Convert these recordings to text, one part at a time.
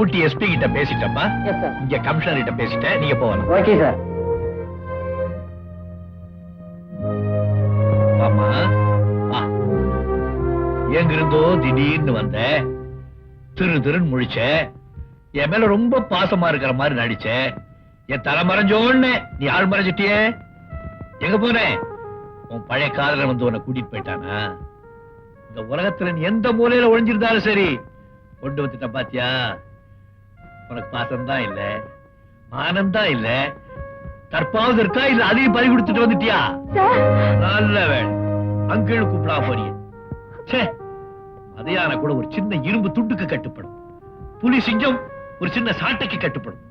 ஊட்டி SP கிட்ட பேசிட்டப்பா. இங்க commissioner கிட்ட பேசிட்டேன் நீங்க போகலாம். ஓகே சார் ஆமா. எங்கிருந்தோ திடீர்னு வந்த திரு திருன்னு முழிச்ச என் மேல ரொம்ப பாசமா இருக்கிற மாதிரி நடிச்ச என் தலை மறைஞ்சோன்னு நீ ஆள் மறைஞ்சிட்டியே? எங்க போன? உன் பழைய காதலன் வந்து உன்னை கூட்டிட்டு போயிட்டானா? இந்த உலகத்துல நீ எந்த மூலையில ஒளிஞ்சிருந்தாலும் சரி கொண்டு வந்துட்ட பாத்தியா? உனக்கு பாசம் தான் இல்ல? மானம் தான் இல்ல? தற்பாவது இருக்கா? இல்ல அதையும் பறி கொடுத்துட்டு வந்துட்டியா? நல்ல வேலை. அங்கிள் கூப்பிடா போறிய அதையான கூட ஒரு சின்ன இரும்பு துண்டுக்கு கட்டுப்படும். புலி சிங்கம் ஒரு சின்ன சாட்டைக்கு கட்டுப்படும்.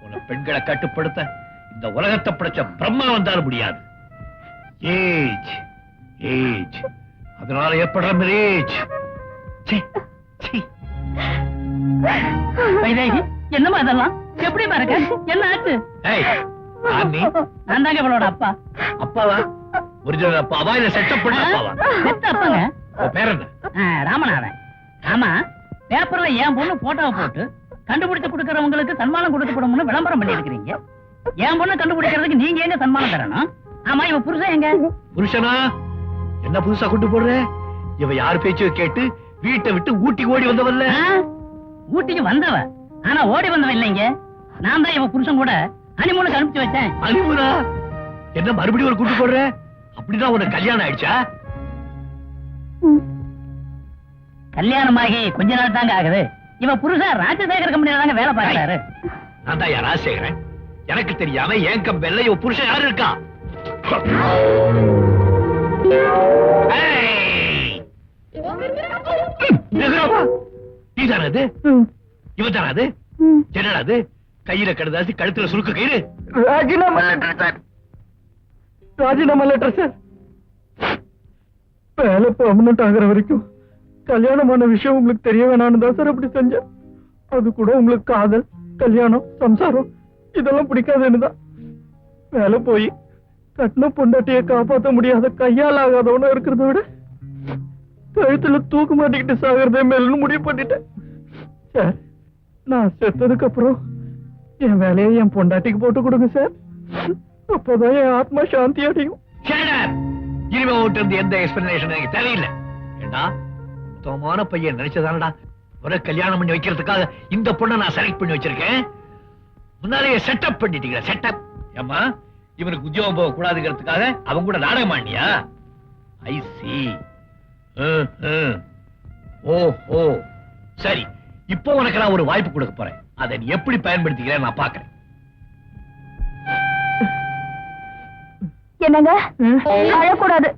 போல பெண்களை கட்டுப்படுத்த இந்த உலகத்தை படைச்ச பிரம்மா வந்தாலும் முடியாது. ஏஜ். ஏஜ். அதனால ஏற்படுற மேரேஜ் வைதேகி என்னமா இதெல்லாம்? எப்படி பாருங்க என்ன ஆச்சு? ஆமி நான் தாங்க இவளோட அப்பா. அப்பாவா? ஒரிஜினல் அப்பாவா இல்ல செட்டப் பண்ண அப்பாவா? பெத்த அப்பாங்க. உன் பேர் என்ன? ஆ, ராமநாதன் ஆமா பேப்பர்ல என் பொண்ணு போட்டோவை போட்டு கண்டுபிடிச்சு கொடுக்கறவங்களுக்கு சன்மானம் கொடுக்கப்படும்னு விளம்பரம் பண்ணி இருக்கிறீங்க என் பொண்ணு கண்டுபிடிக்கிறதுக்கு நீங்க எங்க சன்மானம் தரணும் ஆமா இவ புருஷன் எங்க? புருஷனா? என்ன புதுசா கொண்டு போடுற? இவ யார் பேச்சு கேட்டு வீட்டை விட்டு ஊட்டி ஓடி வந்தவல்ல ஊட்டிக்கு வந்தவ. ஆனா ஓடி வந்தவ இல்லைங்க நான் தான் இவ புருஷன் கூட ஹனிமூனுக்கு அனுப்பிச்சு வச்சேன். அலிமுரா என்ன மறுபடியும் ஒரு கூட்டு போடுற? அப்படிதான் உனக்கு கல்யாணம் ஆயிடுச்சா? கல்யாணமாகி கொஞ்ச நாள் தாங்க ஆகுது. இவ புருஷன் ராஜசேகர் கம்பெனில தாங்க வேலை பார்க்கறாரு. நான் தான் யாரா செய்கிறேன் எனக்கு தெரியாம என் கம்பெல்ல இவ புருஷன் யாரு இருக்கா? ஏய்! நீதானா அது? இவன் தானா அது? என்னடா அது? கையில கடுதாசி கழுத்துல சுருக்க கயிறு? ராஜினாமா லெட்டர். சார். ராஜினாமா லெட்டர் சார். வேலை பெர்மனன்ட் ஆகுற வரைக்கும் கல்யாணமான விஷயம் உங்களுக்கு தெரிய வேணாம்னு தான் சார் அப்படி செஞ்சேன். அது கூட உங்களுக்கு காதல் கல்யாணம் சம்சாரம் இதெல்லாம் பிடிக்காதுன்னு தான். வேலை போய் கட்டின பொண்டாட்டியை காப்பாத்த முடியாத கையால் ஆகாதவனா இருக்கிறத விட கழுத்துல தூக்கு மாட்டிக்கிட்டு சாகிறதே மேலும் முடிவு பண்ணிட்டேன். சார் நான் செத்ததுக்கு அப்புறம் என் வேலையை என் பொண்டாட்டிக்கு போட்டு கொடுங்க சார். அப்பதான் என் ஆத்மா சாந்தி அடையும். Shut up! இனிமே உன்கிட்ட எந்த எக்ஸ்பிளனேஷன் எனக்கு தெரியல. ஏண்டா சுத்தமான பையன் நினைச்சதானடா? ஒரு கல்யாணம் பண்ணி வைக்கிறதுக்காக இந்த பொண்ணை நான் செலக்ட் பண்ணி வச்சிருக்கேன். முன்னாலேயே செட்டப் பண்ணிட்டீங்க செட்டப் ஏம்மா இவனுக்கு உத்தியோகம் போக கூடாதுங்கிறதுக்காக அவன் கூட நாடகம் ஆண்டியா ஐ சி ஓ ஓ சரி இப்போ உனக்கு நான் ஒரு வாய்ப்பு கொடுக்க போறேன். அதை நீ எப்படி பயன்படுத்திக்கிறேன் நான் பாக்குறேன் என்னங்க? அழக்கூடாது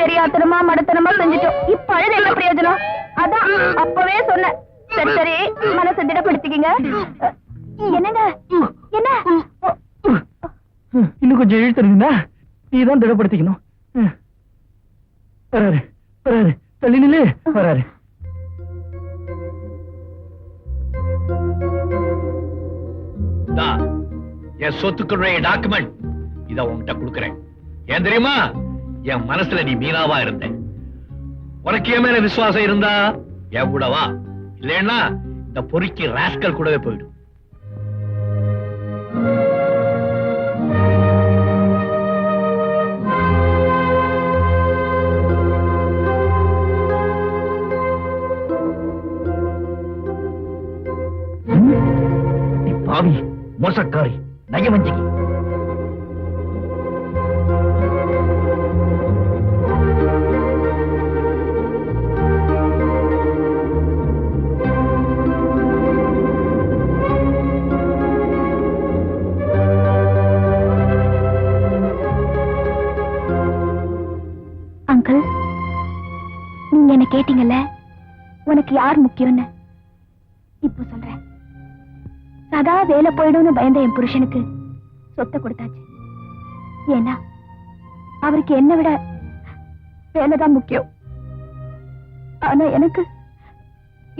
தெரியாத்தனமா மடத்தனமா செஞ்சுட்டோம். இப்ப அழுது என்ன பிரயோஜனம்? அதான் அப்பவே சொன்னேன். சரி சரி. மனசை திடப்படுத்திக்கங்க. என்னங்க? என்ன? இன்னும் கொஞ்சம் இழுத்துருந்தா நீ தான் திடப்படுத்திக்கணும். வராரு. தள்ளி நில்லு. வராரு. என் சொத்துக்களுடைய டாக்குமெண்ட் இத உன்கிட்ட கொடுக்கறேன். ஏன் தெரியுமா? என் மனசுல நீ மீனாவா இருந்த. உனக்கு என் மேல விசுவாசம் இருந்தா என் கூட வா. இல்லைன்னா இந்த பொறுக்கி ராஸ்கல் கூடவே போயிடும் மோசக்காரி நயவஞ்சிகி. அங்கிள் நீங்க என்ன கேட்டீங்கல்ல உனக்கு யார் முக்கியம்னு? இப்போ சொல்றேன். சதா வேலை போயிடும்னு பயந்த என் புருஷனுக்கு சொத்தை கொடுத்தாச்சு. ஏன்னா அவருக்கு என்ன விட வேலைதான் முக்கியம். ஆனா எனக்கு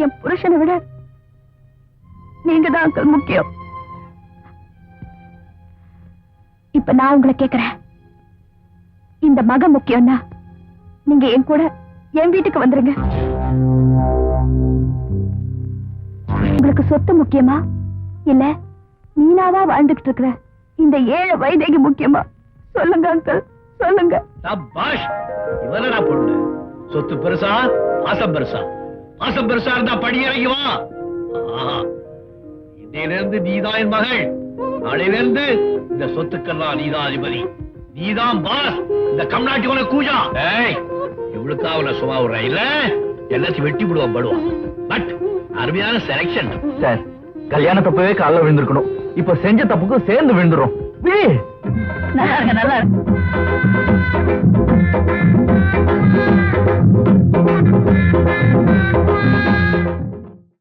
என் புருஷனை விட நீங்க தான் அங்கிள் முக்கியம். இப்ப நான் உங்களை கேக்குறேன். இந்த மகன் முக்கியம்னா நீங்க என் கூட என் வீட்டுக்கு வந்துருங்க. உங்களுக்கு சொத்து முக்கியமா? இல்ல நீனாவா வாழ்ந்துகிட்டு இருக்கிற இந்த ஏழு வைதேகி முக்கியமா? சொல்லுங்க அங்கிள் சொல்லுங்க. சபாஷ் இவனடா பொண்ணு. சொத்து பெருசா பாசம் பெருசா? பாசம் பெருசா இருந்தா படி இறங்கி வா. ஆஹா. இன்னையில இருந்து நீதான் என் மகள். நாளையில இருந்து இந்த சொத்துக்கெல்லாம் நீதான் அதிபதி. நீதான் பாஸ் இந்த கம்நாட்டி உனக்கு கூஜா. ஏய் இவளுக்கா அவனை சும்மா விடுற? இல்ல எல்லாத்தையும் வெட்டி விடுவான் படுவான். பட் அருமையான செலக்ஷன் சார் கல்யாண தப்பவே காலைல விழுந்திருக்கணும். இப்ப செஞ்ச தப்புக்கும் சேர்ந்து விழுந்துரும். நல்லா இருக்க நல்லா இருக்கு